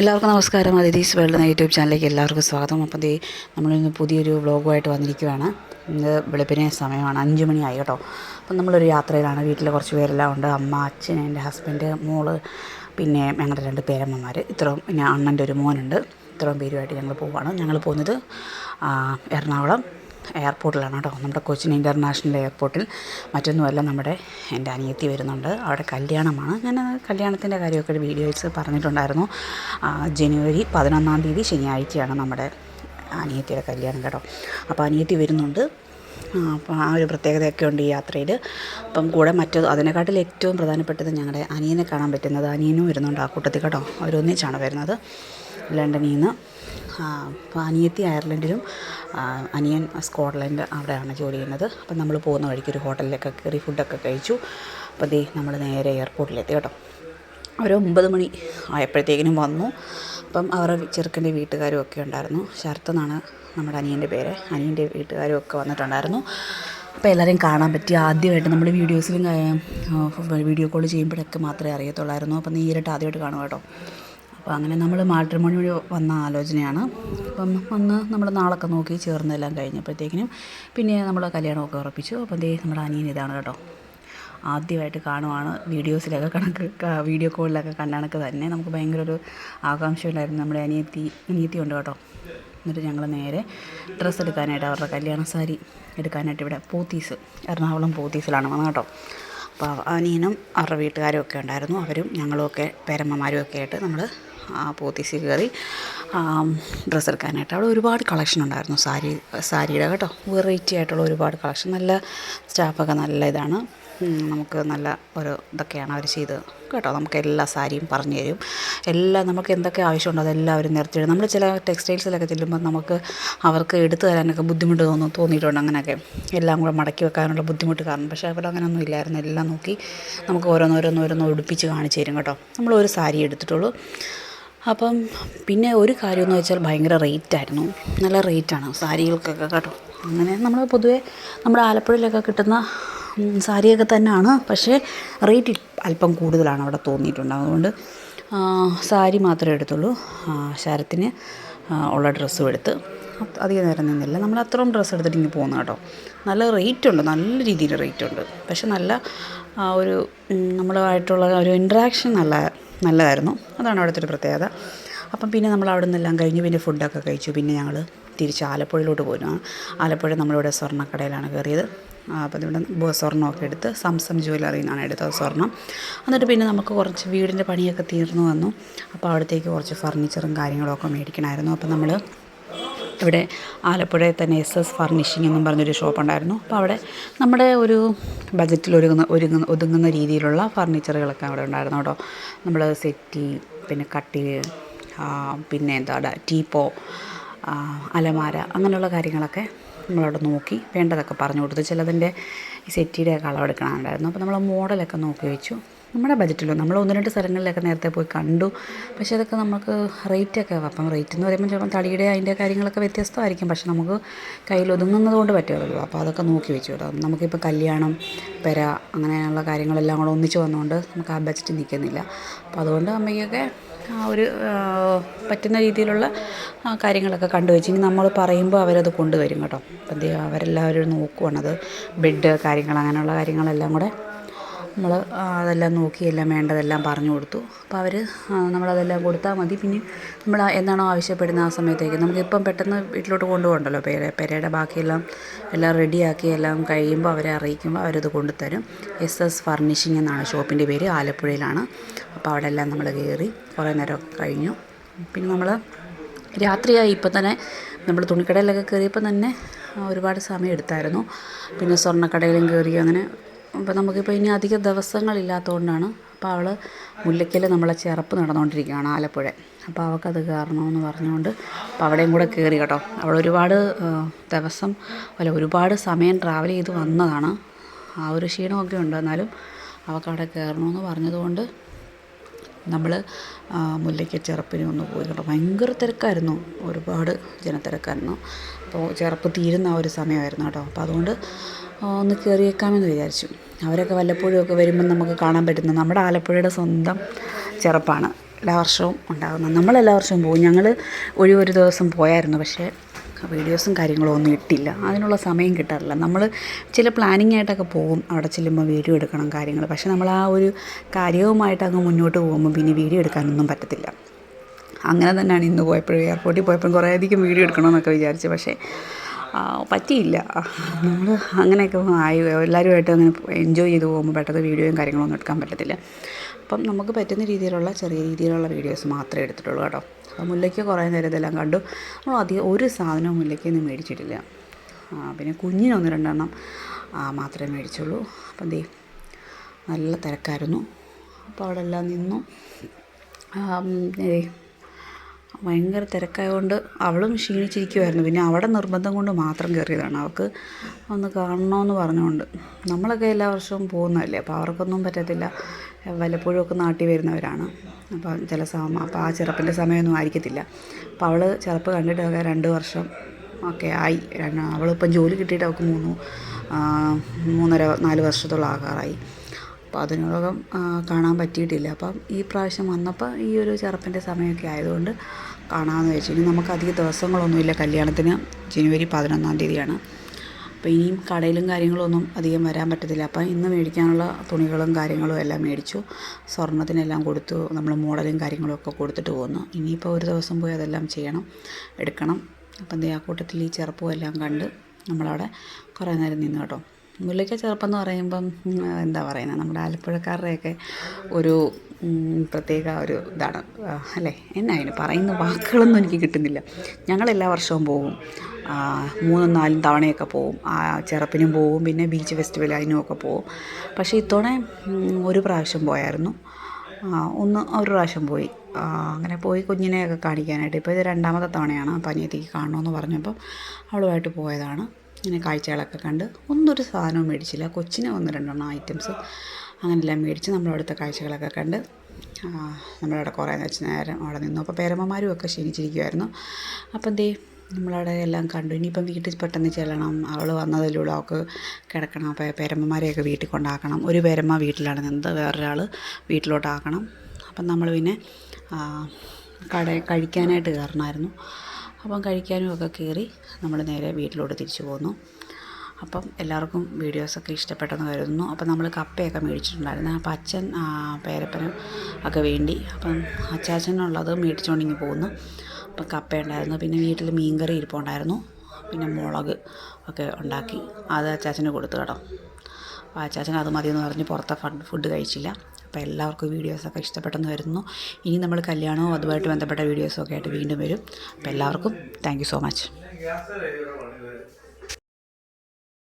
എല്ലാവർക്കും നമസ്കാരം. അതിഥീസ് വേൾഡ് എന്ന യൂട്യൂബ് ചാനലിലേക്ക് എല്ലാവർക്കും സ്വാഗതം. അപ്പം ദേ നമ്മളിന്ന് പുതിയൊരു വ്ളോഗുമായിട്ട് വന്നിരിക്കുകയാണ് ഇന്ന് വെളുപ്പിനെ സമയമാണ്. അഞ്ച് മണിയായി കേട്ടോ. അപ്പം നമ്മളൊരു യാത്രയിലാണ്. വീട്ടിൽ കുറച്ച് പേരെല്ലാം ഉണ്ട്. അമ്മ അച്ഛൻ എന്റെ ഹസ്ബൻഡ് മോൾ പിന്നെ ഞങ്ങളുടെ രണ്ട് പേരമ്മമാർ ഇത്രയും പിന്നെ അണ്ണന്റെ ഒരു മോനുണ്ട്. ഇത്രയും പേരുമായിട്ട് ഞങ്ങൾ പോവുകയാണ് ഞങ്ങൾ പോകുന്നത് എറണാകുളം. എയർപോർട്ടിലാണ് കേട്ടോ. നമ്മുടെ കൊച്ചിൻ ഇന്റർനാഷണൽ എയർപോർട്ടിൽ മറ്റൊന്നുമല്ല നമ്മുടെ എന്റെ അനിയത്തി വരുന്നുണ്ട്. അവിടെ കല്യാണമാണ്. ഞാൻ കല്യാണത്തിന്റെ കാര്യമൊക്കെ വീഡിയോസ് പറഞ്ഞിട്ടുണ്ടായിരുന്നു. ജനുവരി പതിനൊന്നാം തീയതി ശനിയാഴ്ചയാണ് നമ്മുടെ അനിയത്തിയുടെ കല്യാണം കേട്ടോ. അപ്പോൾ അനിയത്തി വരുന്നുണ്ട്. ആ, അപ്പോൾ ആ ഒരു പ്രത്യേകതയൊക്കെ ഉണ്ട് ഈ യാത്രയിൽ അപ്പം കൂടെ മറ്റു അതിനെക്കാട്ടിൽ ഏറ്റവും പ്രധാനപ്പെട്ടത് ഞങ്ങളുടെ അനിയനെ കാണാൻ പറ്റുന്നത്. അനിയനും വരുന്നുണ്ട് ആ കൂട്ടത്തിൽ കേട്ടോ. അവരൊന്നിച്ചാണ് വരുന്നത് ലണ്ടനിൽ നിന്ന് അപ്പോൾ അനിയത്തി അയർലൻഡിലും അനിയൻ സ്കോട്ട്ലൻഡ് അവിടെയാണ് ജോലി ചെയ്യുന്നത്. അപ്പം നമ്മൾ പോകുന്ന വഴിക്ക് ഒരു ഹോട്ടലിലൊക്കെ കയറി ഫുഡൊക്കെ കഴിച്ചു. അപ്പോൾ ദേ നമ്മൾ നേരെ എയർപോർട്ടിലെത്തി കേട്ടോ. ഒരു ഒമ്പത് മണി ആയപ്പോഴത്തേക്കിനും വന്നു. അപ്പം അവരുടെ ചെറുക്കന്റെ വീട്ടുകാരും ഒക്കെ ഉണ്ടായിരുന്നു. ശരത്ത് എന്നാണ് നമ്മുടെ അനിയന്റെ പേര് അനിയന്റെ വീട്ടുകാരും ഒക്കെ വന്നിട്ടുണ്ടായിരുന്നു. അപ്പോൾ എല്ലാവരെയും കാണാൻ പറ്റി ആദ്യമായിട്ട് നമ്മൾ വീഡിയോസിലും വീഡിയോ കോൾ ചെയ്യുമ്പോഴൊക്കെ മാത്രമേ അറിയത്തുള്ളായിരുന്നു. അപ്പോൾ നേരിട്ട് ആദ്യമായിട്ട് കാണുക കേട്ടോ? അപ്പോൾ അങ്ങനെ നമ്മൾ മാട്രിമോണി വഴി വന്ന ആലോചനയാണ്. അപ്പം വന്ന് നമ്മൾ നാളൊക്കെ നോക്കി ചേർന്നെല്ലാം കഴിഞ്ഞപ്പോഴത്തേക്കിനും പിന്നെ നമ്മൾ കല്യാണമൊക്കെ ഉറപ്പിച്ചു. അപ്പോൾ ദേ നമ്മുടെ അനിയൻ ഇതാണ് കേട്ടോ. ആദ്യമായിട്ട് കാണുവാണ് വീഡിയോസിലൊക്കെ കണക്ക് വീഡിയോ കോളിലൊക്കെ കണ്ട തന്നെ. നമുക്ക് ഭയങ്കര ഒരു ആകാംക്ഷയിലായിരുന്നു നമ്മുടെ അനിയത്തി അനിയത്തി ഉണ്ട് കേട്ടോ. എന്നിട്ട് ഞങ്ങൾ നേരെ ഡ്രസ്സ് എടുക്കാനായിട്ട് അവരുടെ കല്യാണ സാരി എടുക്കാനായിട്ട് ഇവിടെ പോത്തീസ് എറണാകുളം പോത്തീസിലാണ് വന്നത് കേട്ടോ. അപ്പോൾ അനിയനും അവരുടെ വീട്ടുകാരും ഒക്കെ ഉണ്ടായിരുന്നു. അവരും ഞങ്ങളുമൊക്കെ പേരമ്മമാരും ഒക്കെ ആയിട്ട് നമ്മൾ ആ പോത്തീസിൽ കയറി ഡ്രസ്സ് എടുക്കാനായിട്ട് അവിടെ ഒരുപാട് കളക്ഷൻ ഉണ്ടായിരുന്നു സാരി സാരിയുടെ കേട്ടോ. വെറൈറ്റി ആയിട്ടുള്ള ഒരുപാട് കളക്ഷൻ നല്ല സ്റ്റാഫൊക്കെ നല്ല ഇതാണ്. നമുക്ക് നല്ല ഒരു ഇതൊക്കെയാണ് അവർ ചെയ്തത്. കേട്ടോ നമുക്ക് എല്ലാ സാരിയും പറഞ്ഞു തരും. എല്ലാം നമുക്ക് എന്തൊക്കെ ആവശ്യമുണ്ടോ അതെല്ലാം അവർ തരും നമ്മൾ ചില ടെക്സ്റ്റൈൽസിലൊക്കെ ചെല്ലുമ്പോൾ നമുക്ക് അവർക്ക് എടുത്തു തരാനൊക്കെ ബുദ്ധിമുട്ട് തോന്നും തോന്നിയിട്ടുണ്ട് അങ്ങനെയൊക്കെ. എല്ലാം കൂടെ മടക്കി വെക്കാനുള്ള ബുദ്ധിമുട്ട് കാരണം. പക്ഷേ അവിടെ അങ്ങനെയൊന്നും ഇല്ലായിരുന്നു. എല്ലാം നോക്കി നമുക്ക് ഓരോന്നോരോന്നോരോന്നോ ഉടുപ്പിച്ച് കാണിച്ചു തരും കേട്ടോ. നമ്മൾ ഒരു സാരി എടുത്തിട്ടുള്ളൂ. അപ്പം പിന്നെ ഒരു കാര്യമെന്ന് വെച്ചാൽ ഭയങ്കര റേറ്റായിരുന്നു നല്ല റേറ്റാണ് സാരികൾക്കൊക്കെ കേട്ടോ. അങ്ങനെ നമ്മൾ പൊതുവേ നമ്മുടെ ആലപ്പുഴയിലൊക്കെ കിട്ടുന്ന സാരിയൊക്കെ തന്നെയാണ്. പക്ഷേ റേറ്റ് അല്പം കൂടുതലാണ് അവിടെ തോന്നിയിട്ടുണ്ട്. അതുകൊണ്ട് സാരി മാത്രമേ എടുത്തുള്ളൂ. ശരത്തിന് ഉള്ള ഡ്രസ്സും എടുത്ത്. അധികം നേരം നിന്നില്ല. നമ്മൾ അത്രയും ഡ്രസ്സ് എടുത്തിട്ട് ഇങ്ങനെ പോകുന്ന കേട്ടോ. നല്ല റേറ്റ് ഉണ്ട്. നല്ല രീതിയിൽ റേറ്റ് ഉണ്ട്. പക്ഷെ നല്ല ഒരു നമ്മളുമായിട്ടുള്ള ഒരു ഇൻട്രാക്ഷൻ നല്ല നല്ലതായിരുന്നു. അതാണ് അവിടുത്തെ ഒരു പ്രത്യേകത. അപ്പം പിന്നെ നമ്മൾ അവിടെ നിന്നെല്ലാം കഴിഞ്ഞ് പിന്നെ ഫുഡൊക്കെ കഴിച്ചു. പിന്നെ ഞങ്ങൾ തിരിച്ച് ആലപ്പുഴയിലോട്ട് പോരും ആലപ്പുഴ നമ്മളിവിടെ സ്വർണക്കടയിലാണ് കയറിയത്. അപ്പോൾ അപ്പം ഇവിടെ സ്വർണമൊക്കെ എടുത്ത് സംസം ജ്വല്ലറിയിൽ നിന്നാണ് എടുത്തത് സ്വർണം. എന്നിട്ട് പിന്നെ നമുക്ക് കുറച്ച് വീടിന്റെ പണിയൊക്കെ തീർന്നു വന്നു. അപ്പോൾ അവിടത്തേക്ക് കുറച്ച് ഫർണിച്ചറും കാര്യങ്ങളൊക്കെ മേടിക്കണമായിരുന്നു. അപ്പം നമ്മൾ ഇവിടെ ആലപ്പുഴയിൽ തന്നെ എസ് എസ് ഫർണിഷിംഗ് എന്നും പറഞ്ഞൊരു ഷോപ്പ് ഉണ്ടായിരുന്നു. അപ്പോൾ അവിടെ നമ്മുടെ ഒരു ബജറ്റിൽ ഒരുങ്ങുന്ന ഒരുങ്ങുന്ന ഒതുങ്ങുന്ന രീതിയിലുള്ള ഫർണിച്ചറുകളൊക്കെ അവിടെ ഉണ്ടായിരുന്നു കേട്ടോ. നമ്മൾ സെറ്റി പിന്നെ കട്ടിൽ പിന്നെ എന്താ ടീപ്പോ അലമാര അങ്ങനെയുള്ള കാര്യങ്ങളൊക്കെ നമ്മളവിടെ നോക്കി വേണ്ടതൊക്കെ പറഞ്ഞു കൊടുത്തു. ചിലതിന്റെ ഈ സെറ്റിയുടെ ഒക്കെ അളവെടുക്കണമുണ്ടായിരുന്നു അപ്പോൾ നമ്മൾ മോഡലൊക്കെ നോക്കി വെച്ചു. നമ്മുടെ ബജറ്റിലോ നമ്മൾ ഒന്ന് രണ്ട് സ്ഥലങ്ങളിലൊക്കെ നേരത്തെ പോയി കണ്ടു. പക്ഷേ അതൊക്കെ നമുക്ക് റേറ്റൊക്കെ അപ്പം റേറ്റ് എന്ന് പറയുമ്പോൾ ചിലപ്പം തടിയുടെ അതിന്റെ കാര്യങ്ങളൊക്കെ വ്യത്യസ്തമായിരിക്കും. പക്ഷെ നമുക്ക് കയ്യിൽ ഒതുങ്ങുന്നത് കൊണ്ട് പറ്റുമല്ലോ അപ്പോൾ അതൊക്കെ നോക്കി വെച്ചു കേട്ടോ. നമുക്കിപ്പോൾ കല്യാണം പെര അങ്ങനെയുള്ള കാര്യങ്ങളെല്ലാം കൂടെ ഒന്നിച്ച് വന്നുകൊണ്ട് നമുക്ക് ആ ബജറ്റ് നിൽക്കുന്നില്ല. അപ്പോൾ അതുകൊണ്ട് അമ്മയ്ക്കൊക്കെ ആ ഒരു പറ്റുന്ന രീതിയിലുള്ള കാര്യങ്ങളൊക്കെ കണ്ടുവച്ചു ഇനി നമ്മൾ പറയുമ്പോൾ അവരത് കൊണ്ടുവരും കേട്ടോ. അപ്പം അവരെല്ലാവരും നോക്കുവാണത്. ബെഡ് കാര്യങ്ങൾ അങ്ങനെയുള്ള കാര്യങ്ങളെല്ലാം കൂടെ നമ്മൾ അതെല്ലാം നോക്കി എല്ലാം വേണ്ടതെല്ലാം പറഞ്ഞു കൊടുത്തു. അപ്പോൾ അവർ നമ്മളതെല്ലാം കൊടുത്താൽ മതി. പിന്നെ നമ്മൾ എന്താണോ ആവശ്യപ്പെടുന്ന ആ സമയത്തേക്ക് നമുക്കിപ്പം പെട്ടെന്ന് വീട്ടിലോട്ട് കൊണ്ടുപോകണ്ടല്ലോ. പേര പെരയുടെ ബാക്കിയെല്ലാം എല്ലാം റെഡിയാക്കി എല്ലാം കഴിയുമ്പോൾ അവരെ അറിയിക്കുമ്പോൾ അവരത് കൊണ്ടുതരും. എസ് എസ് ഫർണിഷിംഗ് എന്നാണ് ഷോപ്പിന്റെ പേര് ആലപ്പുഴയിലാണ്. അപ്പോൾ അവിടെ എല്ലാം നമ്മൾ കയറി കുറേ നേരമൊക്കെ കഴിഞ്ഞു. പിന്നെ നമ്മൾ രാത്രിയായി ഇപ്പം തന്നെ നമ്മൾ തുണിക്കടയിലൊക്കെ കയറിയപ്പോൾ തന്നെ ഒരുപാട് സമയം എടുത്തായിരുന്നു. പിന്നെ സ്വർണക്കടയിലും കയറി അങ്ങനെ അപ്പോൾ നമുക്കിപ്പോൾ ഇനി അധിക ദിവസങ്ങളില്ലാത്തതുകൊണ്ടാണ് അപ്പോൾ അവൾ മുല്ലയ്ക്കൽ നമ്മളെ ചെറുപ്പ് നടന്നുകൊണ്ടിരിക്കുകയാണ് ആലപ്പുഴ. അപ്പോൾ അവൾക്കത് കയറണമെന്ന് പറഞ്ഞുകൊണ്ട് അപ്പോൾ അവിടെയും കൂടെ കയറി കേട്ടോ. അവൾ ഒരുപാട് ദിവസം അല്ല ഒരുപാട് സമയം ട്രാവൽ ചെയ്ത് വന്നതാണ്. ആ ഒരു ക്ഷീണമൊക്കെ ഉണ്ട് എന്നാലും അവൾക്ക് അവിടെ കയറണമെന്ന് പറഞ്ഞതുകൊണ്ട് നമ്മൾ മുല്ലയ്ക്ക് ചെറുപ്പിന് ഒന്ന് പോയി കേട്ടോ ഭയങ്കര തിരക്കായിരുന്നു. ഒരുപാട് ജനത്തിരക്കായിരുന്നു. അപ്പോൾ ചെറുപ്പ് തീരുന്ന ആ ഒരു സമയമായിരുന്നു കേട്ടോ. അപ്പോൾ അതുകൊണ്ട് ഒന്ന് കയറിയേക്കാമെന്ന് വിചാരിച്ചു. അവരൊക്കെ വല്ലപ്പോഴും ഒക്കെ വരുമ്പം നമുക്ക് കാണാൻ പറ്റുന്ന നമ്മുടെ ആലപ്പുഴയുടെ സ്വന്തം ചെറുപ്പാണ്. എല്ലാ വർഷവും ഉണ്ടാകുന്നത് നമ്മളെല്ലാ വർഷവും പോകും. ഞങ്ങൾ ഒഴിവൊരു ദിവസം പോയായിരുന്നു. പക്ഷേ വീഡിയോസും കാര്യങ്ങളും ഒന്നും ഇട്ടില്ല. അതിനുള്ള സമയം കിട്ടാറില്ല. നമ്മൾ ചില പ്ലാനിങ് ആയിട്ടൊക്കെ പോകും. അവിടെ ചെല്ലുമ്പോൾ വീഡിയോ എടുക്കണം കാര്യങ്ങൾ പക്ഷേ നമ്മൾ ആ ഒരു കാര്യവുമായിട്ട് അങ്ങ് മുന്നോട്ട് പോകുമ്പോൾ പിന്നെ വീഡിയോ എടുക്കാനൊന്നും പറ്റത്തില്ല. അങ്ങനെ തന്നെയാണ് ഇന്ന് പോയപ്പോഴും എയർപോർട്ടിൽ പോയപ്പോഴും കുറേ അധികം വീഡിയോ എടുക്കണമെന്നൊക്കെ വിചാരിച്ചു. പക്ഷേ പറ്റിയില്ല. നമ്മൾ അങ്ങനെയൊക്കെ ആയി എല്ലാവരുമായിട്ട് അങ്ങനെ എൻജോയ് ചെയ്ത് പോകുമ്പോൾ പെട്ടെന്ന് വീഡിയോയും കാര്യങ്ങളൊന്നും എടുക്കാൻ പറ്റത്തില്ല. അപ്പം നമുക്ക് പറ്റുന്ന രീതിയിലുള്ള ചെറിയ രീതിയിലുള്ള വീഡിയോസ് മാത്രമേ എടുത്തിട്ടുള്ളൂ കേട്ടോ. അപ്പം മുല്ലയ്ക്ക് കുറേ നേരം ഇതെല്ലാം കണ്ടു. നമ്മൾ അധികം ഒരു സാധനവും മുല്ലയ്ക്ക് ഒന്നും മേടിച്ചിട്ടില്ല. പിന്നെ കുഞ്ഞിനൊന്ന് രണ്ടെണ്ണം മാത്രമേ മേടിച്ചുള്ളൂ. അപ്പം ദേ നല്ല തിരക്കായിരുന്നു. അപ്പോൾ അവിടെ എല്ലാം നിന്നു ഭയങ്കര തിരക്കായതുകൊണ്ട് അവളും ക്ഷീണിച്ചിരിക്കുമായിരുന്നു പിന്നെ അവിടെ നിർബന്ധം കൊണ്ട് മാത്രം കയറിയതാണ്. അവൾക്ക് ഒന്ന് കാണണമെന്ന് പറഞ്ഞുകൊണ്ട്. നമ്മളൊക്കെ എല്ലാ വർഷവും പോകുന്നതല്ലേ അപ്പോൾ അവർക്കൊന്നും പറ്റത്തില്ല. വല്ലപ്പോഴും ഒക്കെ നാട്ടിൽ വരുന്നവരാണ്. അപ്പോൾ ചില സമയം അപ്പോൾ ആ ചെറുപ്പിന്റെ സമയമൊന്നും ആയിരിക്കത്തില്ല. അപ്പോൾ അവൾ ചെറുപ്പ് കണ്ടിട്ടൊക്കെ രണ്ട് വർഷം ഒക്കെ ആയി. അവളിപ്പം ജോലി കിട്ടിയിട്ട് അവൾക്ക് മൂന്ന് മൂന്നര നാല് വർഷത്തോളം ആകാറായി. അപ്പോൾ അതിനോടകം കാണാൻ പറ്റിയിട്ടില്ല. അപ്പം ഈ പ്രാവശ്യം വന്നപ്പോൾ ഈ ഒരു ചെറുപ്പിന്റെ സമയമൊക്കെ ആയതുകൊണ്ട് കാണാമെന്ന് വെച്ചു ഇനി നമുക്ക് അധിക ദിവസങ്ങളൊന്നുമില്ല. കല്യാണത്തിന് ജനുവരി പതിനൊന്നാം തീയതിയാണ്. അപ്പോൾ ഇനിയും കടയിലും കാര്യങ്ങളൊന്നും അധികം വരാൻ പറ്റത്തില്ല. അപ്പം ഇന്ന് മേടിക്കാനുള്ള തുണികളും കാര്യങ്ങളും എല്ലാം മേടിച്ചു. സ്വർണത്തിനെല്ലാം കൊടുത്തു. നമ്മൾ മോഡലും കാര്യങ്ങളും ഒക്കെ കൊടുത്തിട്ട് പോകുന്നു ഇനിയിപ്പോൾ ഒരു ദിവസം പോയി അതെല്ലാം ചെയ്യണം എടുക്കണം. അപ്പം ദേ ആ കൂട്ടത്തിൽ ഈ ചെറുപ്പവും എല്ലാം കണ്ട് നമ്മളവിടെ കുറേ നേരം നിന്നു കേട്ടോ. മുല്ലയ്ക്ക ചെറുപ്പം എന്ന് പറയുമ്പം എന്താ പറയുന്നത് നമ്മുടെ ആലപ്പുഴക്കാരുടെയൊക്കെ ഒരു പ്രത്യേക ഒരു ഇതാണ്. അല്ലേ? എന്നാ അതിന് പറയുന്ന വാക്കുകളൊന്നും എനിക്ക് കിട്ടുന്നില്ല. ഞങ്ങൾ എല്ലാ വർഷവും പോകും മൂന്നും നാലും തവണയൊക്കെ പോവും. ആ ചെറുപ്പിനും പോവും. പിന്നെ ബീച്ച് ഫെസ്റ്റിവൽ അതിനുമൊക്കെ പോവും. പക്ഷേ ഇത്തവണ ഒരു പ്രാവശ്യം പോയായിരുന്നു. ഒന്ന് ഒരു പ്രാവശ്യം പോയി. അങ്ങനെ പോയി കുഞ്ഞിനെയൊക്കെ കാണിക്കാനായിട്ട്. ഇപ്പോൾ ഇത് രണ്ടാമത്തെ തവണയാണ് അപ്പം അനിയത്തിക്ക് കാണണമെന്ന് പറഞ്ഞപ്പോൾ അവളുമായിട്ട് പോയതാണ്. ഇങ്ങനെ കാഴ്ചകളൊക്കെ കണ്ട്. ഒന്നൊരു സാധനവും മേടിച്ചില്ല. കൊച്ചിനെ ഒന്ന് രണ്ടെണ്ണം ഐറ്റംസ്. അങ്ങനെല്ലാം മേടിച്ച് നമ്മളവിടുത്തെ കാഴ്ചകളൊക്കെ കണ്ട് നമ്മളവിടെ കുറേ വെച്ച് നേരം അവിടെ നിന്നു. അപ്പോൾ പേരമ്മമാരും ഒക്കെ ക്ഷീണിച്ചിരിക്കുമായിരുന്നു അപ്പം ദേ നമ്മളവിടെ എല്ലാം കണ്ടു. ഇനിയിപ്പം വീട്ടിൽ പെട്ടെന്ന് ചെല്ലണം. അവൾ വന്നതിലൂടെ അവൾക്ക് കിടക്കണം. അപ്പോൾ പേരമ്മമാരെയൊക്കെ വീട്ടിൽ കൊണ്ടാക്കണം. ഒരു പേരമ്മ വീട്ടിലാണ് നിന്നത് വേറൊരാൾ വീട്ടിലോട്ടാക്കണം. അപ്പം നമ്മൾ പിന്നെ കട കഴിക്കാനായിട്ട് കയറണമായിരുന്നു. അപ്പം കഴിക്കാനും ഒക്കെ കയറി നമ്മൾ നേരെ വീട്ടിലോട്ട് തിരിച്ചു പോന്നു. അപ്പം എല്ലാവർക്കും വീഡിയോസൊക്കെ ഇഷ്ടപ്പെട്ടെന്ന് കരുതുന്നു. അപ്പം നമ്മൾ കപ്പയൊക്കെ മേടിച്ചിട്ടുണ്ടായിരുന്നു. അപ്പം അച്ഛൻ പേരപ്പനും ഒക്കെ വേണ്ടി അപ്പം അച്ചാച്ചനുള്ളത് മേടിച്ചുകൊണ്ടിങ്ങി പോകുന്നു അപ്പം കപ്പ ഉണ്ടായിരുന്നു പിന്നെ വീട്ടിൽ മീൻകറി ഇരിപ്പുണ്ടായിരുന്നു. പിന്നെ മുളക് ഒക്കെ ഉണ്ടാക്കി അത് അച്ചാച്ചന് കൊടുത്തു കേട്ടോ. അപ്പോൾ അച്ചാച്ചൻ അത് മതിയെന്ന് പറഞ്ഞ് പുറത്തെ ഫുഡ് ഫുഡ് കഴിച്ചില്ല. അപ്പോൾ എല്ലാവർക്കും വീഡിയോസൊക്കെ ഇഷ്ടപ്പെട്ടെന്ന് വരുന്നു ഇനി നമ്മൾ കല്യാണവും അതുമായിട്ട് ബന്ധപ്പെട്ട വീഡിയോസും ഒക്കെ ആയിട്ട് വീണ്ടും വരും. അപ്പോൾ എല്ലാവർക്കും താങ്ക് സോ മച്ച്